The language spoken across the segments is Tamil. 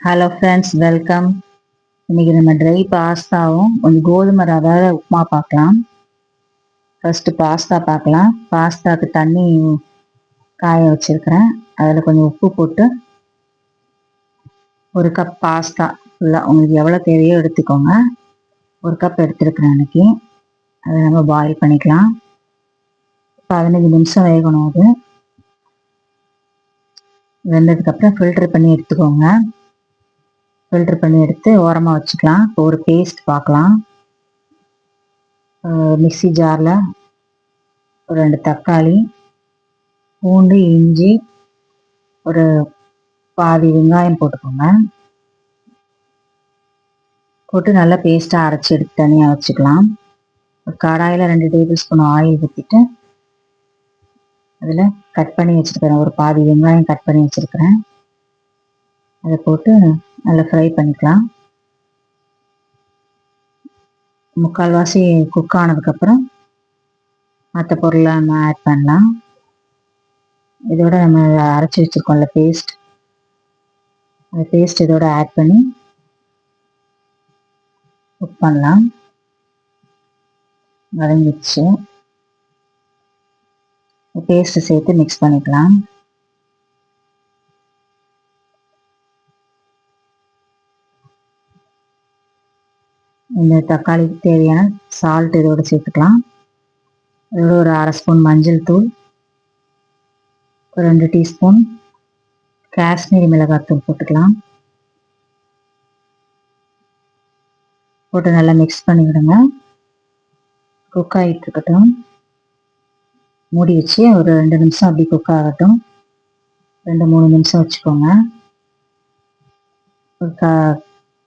ஹலோ ஃப்ரெண்ட்ஸ் வெல்கம் இன்னைக்கு நம்ம ட்ரை பாஸ்தாவும் கொஞ்சம் கோதுமை ரவை உப்புமா பார்க்கலாம். ஃபர்ஸ்ட் பாஸ்தா பார்க்கலாம். பாஸ்தாவுக்கு தண்ணி காய வச்சிருக்கிறேன். அதில் கொஞ்சம் உப்பு போட்டு ஒரு கப் பாஸ்தா ஃபுல்லாக உங்களுக்கு எவ்வளோ தேவையோ எடுத்துக்கோங்க. ஒரு கப் எடுத்துருக்குறேன் அன்னைக்கு அதை நம்ம பாயில் பண்ணிக்கலாம். பதினஞ்சு நிமிஷம் வேகணும் அது. வெந்ததுக்கப்புறம் ஃபில்டர் பண்ணி எடுத்துக்கோங்க. ஃபில்டர் பண்ணி எடுத்து ஓரமாக வச்சுக்கலாம். இப்போ ஒரு பேஸ்ட் பார்க்கலாம். மிக்சி ஜாரில் ஒரு ரெண்டு தக்காளி பூண்டு இஞ்சி ஒரு பாதி வெங்காயம் போட்டுக்கோங்க. போட்டு நல்லா பேஸ்ட்டாக அரைச்சி எடுத்து தனியாக வச்சுக்கலாம். ஒரு கடாயில் ரெண்டு டேபிள் ஸ்பூன் ஆயில் ஊற்றிட்டு அதில் கட் பண்ணி வச்சுருக்கிறேன். ஒரு பாதி வெங்காயம் கட் பண்ணி வச்சுருக்கிறேன். அதை போட்டு நல்லா ஃப்ரை பண்ணிக்கலாம். முக்கால்வாசி குக் ஆனதுக்கப்புறம் மற்ற பொருளை நம்ம ஆட் பண்ணலாம். இதோட நம்ம அரைச்சி வச்சுருக்கோம்ல பேஸ்ட் அந்த பேஸ்ட் இதோட ஆட் பண்ணி குக் பண்ணலாம். வதங்கிடுச்சு. பேஸ்ட்டு சேர்த்து மிக்ஸ் பண்ணிக்கலாம். இந்த தக்காளிக்கு தேவையான சால்ட் இதோட சேர்த்துக்கலாம். இதோட ஒரு அரை ஸ்பூன் மஞ்சள் தூள் ஒரு ரெண்டு டீஸ்பூன் காஷ்மீரி மிளகாத்தூள் போட்டுக்கலாம். போட்டு நல்லா மிக்ஸ் பண்ணி விடுங்க. குக் ஆகிட்டு இருக்கட்டும். மூடி வச்சு ஒரு ரெண்டு நிமிஷம் அப்படி குக் ஆகட்டும். ரெண்டு மூணு நிமிஷம் வச்சுக்கோங்க. ஒரு கா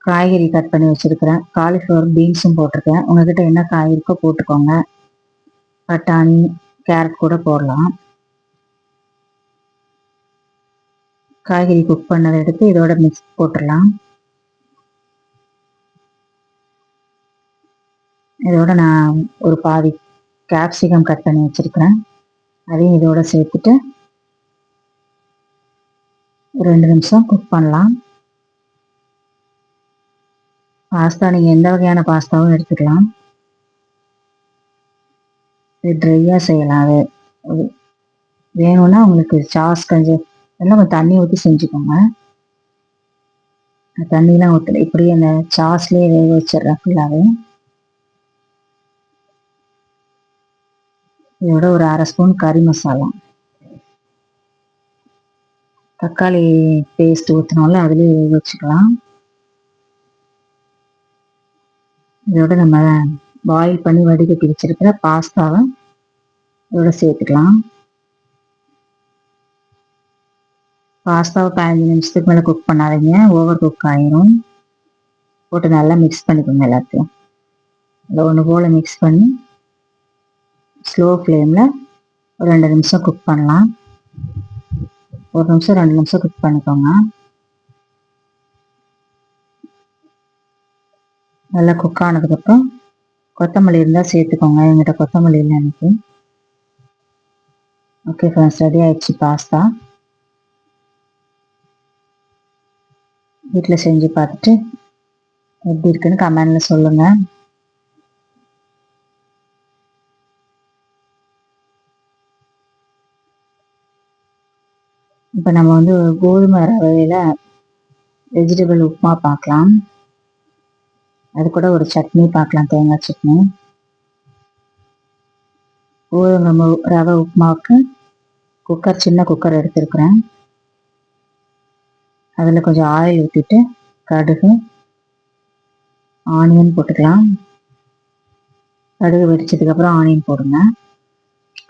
காய்கறி கட் பண்ணி வச்சுருக்கிறேன். காலிஃப்ளவர் பீன்ஸும் போட்டிருக்கேன். உங்ககிட்ட என்ன காய் இருக்கோ போட்டுக்கோங்க. பட்டாணி கேரட் கூட போடலாம். காய்கறி குக் பண்ணதை எடுத்து இதோட மிக்ஸ் போட்டுடலாம். இதோட நான் ஒரு பாதி கேப்சிகம் கட் பண்ணி வச்சுருக்கிறேன். அதையும் இதோட சேர்த்துட்டு ரெண்டு நிமிஷம் குக் பண்ணலாம். பாஸ்தா நீங்கள் எந்த வகையான பாஸ்தாவும் எடுத்துக்கலாம். இது ட்ரையாக செய்யலாம். அது வேணும்னா உங்களுக்கு சாஸ் கொஞ்சம் எல்லாம் கொஞ்சம் தண்ணி ஊற்றி செஞ்சுக்கோங்க. தண்ணிலாம் ஊற்றல இப்படியே அந்த சாஸ்லேயே வேக வச்சிடுறேன் ஃபுல்லாகவே இதோட ஒரு அரை ஸ்பூன் கறி மசாலா தக்காளி பேஸ்ட் ஊற்றினோம்ல அதுலேயே வேக வச்சுக்கலாம். இதோட நம்ம பாயில் பண்ணி வடிகட்டி வச்சிருக்கிற பாஸ்தாவை இதோட சேர்த்துக்கலாம். பாஸ்தாவை பதினஞ்சு நிமிஷத்துக்கு மேலே குக் பண்ணாதீங்க. ஓவர் குக் ஆயிரும். போட்டு நல்லா மிக்ஸ் பண்ணிக்கோங்க எல்லாத்தையும். இல்லை ஒன்று போல் மிக்ஸ் பண்ணி ஸ்லோ ஃப்ளேமில் ஒரு ரெண்டு நிமிஷம் குக் பண்ணலாம். ஒரு நிமிஷம் ரெண்டு நிமிஷம் குக் பண்ணிக்கோங்க. நல்லா குக் ஆனதுக்கப்புறம் கொத்தமல்லி இருந்தால் சேர்த்துக்கோங்க. எங்கிட்ட கொத்தமல்லி இல்லை எனக்கு. ஓகே ஃப்ரெண்ட்ஸ் ரெடி ஆயிடுச்சு பாஸ்தா வீட்டில் செஞ்சு பார்த்துட்டு எப்படி இருக்குன்னு கமெண்டில் சொல்லுங்கள் இப்போ நம்ம வந்து கோதுமை ரவையில் வெஜிடபிள் உப்புமா பார்க்கலாம். அது கூட ஒரு சட்னி பார்க்கலாம் தேங்காய் சட்னி. கோதுமை ரவை உப்புமாவுக்கு குக்கர் சின்ன குக்கர் எடுத்துருக்குறேன். அதில் கொஞ்சம் ஆயில் ஊற்றிட்டு கடுகு ஆனியன் போட்டுக்கலாம். கடுகு வெடிச்சதுக்கப்புறம் ஆனியன் போடுங்க.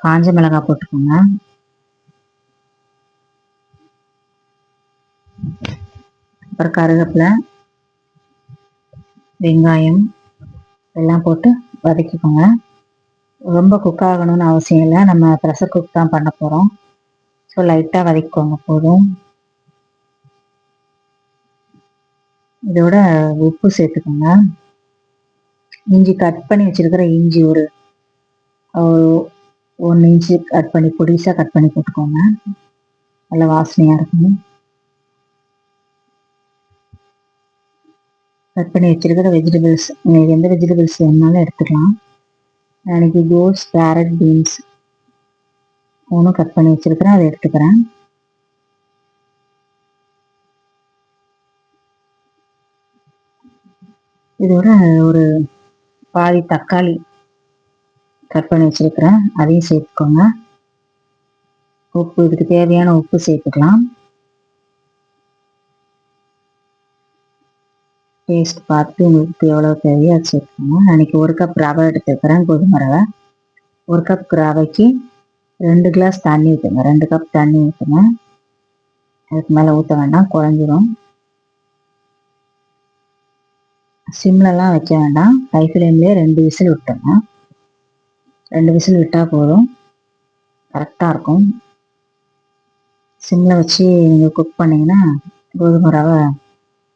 காஞ்ச மிளகாய் போட்டுக்கோங்க. அப்புறம் கருவேப்பிலை. வெங்காயம் எல்லாம் போட்டு வதக்கிக்கோங்க. ரொம்ப குக் ஆகணும்னு அவசியம் இல்லை. நம்ம ப்ரெஷர் குக் தான் பண்ண போகிறோம் ஸோ லைட்டாக வதக்கிக்கோங்க. போதும். இதோட உப்பு சேர்த்துக்கோங்க. இஞ்சி கட் பண்ணி வச்சிருக்கிற இஞ்சி ஒரு ஒன்று இன்ச்சு கட் பண்ணி பொடிசாக கட் பண்ணி போட்டுக்கோங்க. நல்ல வாசனையாக இருக்கும். கட் பண்ணி வச்சிருக்கிற வெஜிடபிள்ஸ் உங்களுக்கு எந்த வெஜிடபிள்ஸ் வேணுனாலும் எடுத்துக்கலாம். எனக்கு கோஸ் கேரட் பீன்ஸ் ஒன்றும் கட் பண்ணி வச்சிருக்கிறேன். அதை எடுத்துக்கிறேன். இதோட ஒரு பாதி தக்காளி கட் பண்ணி வச்சிருக்கிறேன். அதையும் சேர்த்துக்கோங்க. உப்பு இதுக்கு தேவையான உப்பு சேர்த்துக்கலாம். டேஸ்ட் பார்த்து உங்களுக்கு எவ்வளோ தேவையோ அது சேர்த்துக்கோங்க அன்றைக்கி ஒரு கப் ரவை எடுத்துக்கிறேன் கோதுமை ரவை ஒரு கப் ரவைக்கு ரெண்டு கிளாஸ் தண்ணி ஊற்றுங்க ரெண்டு கப் தண்ணி ஊற்றுங்க அதுக்கு மேலே ஊற்ற வேண்டாம் குறைஞ்சிரும் சிம்லலாம் வைக்க வேண்டாம். ஹை ஃப்ளேம்லேயே ரெண்டு விசில் விட்டுங்க ரெண்டு விசில் விட்டால் போதும். கரெக்டாக இருக்கும். சிம்மில் வச்சு நீங்கள் குக் பண்ணிங்கன்னா கோதுமை ரவை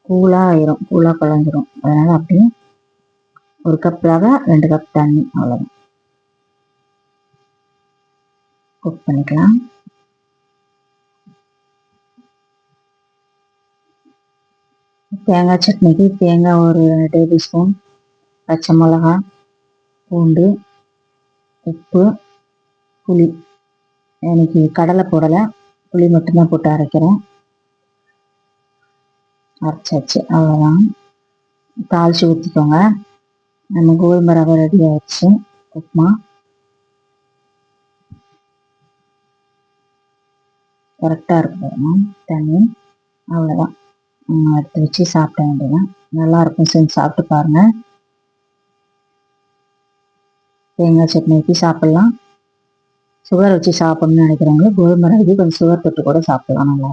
கூலாக ஆயிரும் கூலாக குழஞ்சிரும் அதனால் அப்படியே ஒரு கப் ரவை ரெண்டு கப் தண்ணி அவ்வளோதான் குக் பண்ணிக்கலாம். தேங்காய் சட்னிக்கு தேங்காய் ஒரு டேபிள் ஸ்பூன் பச்சை மிளகா பூண்டு உப்பு புளி. எனக்கு கடலை போடலை. புளி மட்டும்தான் போட்டு அரைக்கிறேன். அரைச்சாச்சு அவ்வளோதான் தாளித்து ஊற்றிக்கோங்க நம்ம கோதுமை ரவை ரெடி ஆயிடுச்சு. உப்புமா. கரெக்டாக இருக்கும் தண்ணி. அவ்வளோதான் எடுத்து வச்சு சாப்பிட வேண்டியதான் நல்லாயிருக்கும் செஞ்சு சாப்பிட்டு பாருங்கள் தேங்காய் சட்னி ஊற்றி சாப்பிட்லாம். சுகர் வச்சு சாப்பிட்ணும்னு நினைக்கிறவங்க கோதுமை ரவி கொஞ்சம் சுகர் தொட்டு கூட சாப்பிட்லாம். நல்லா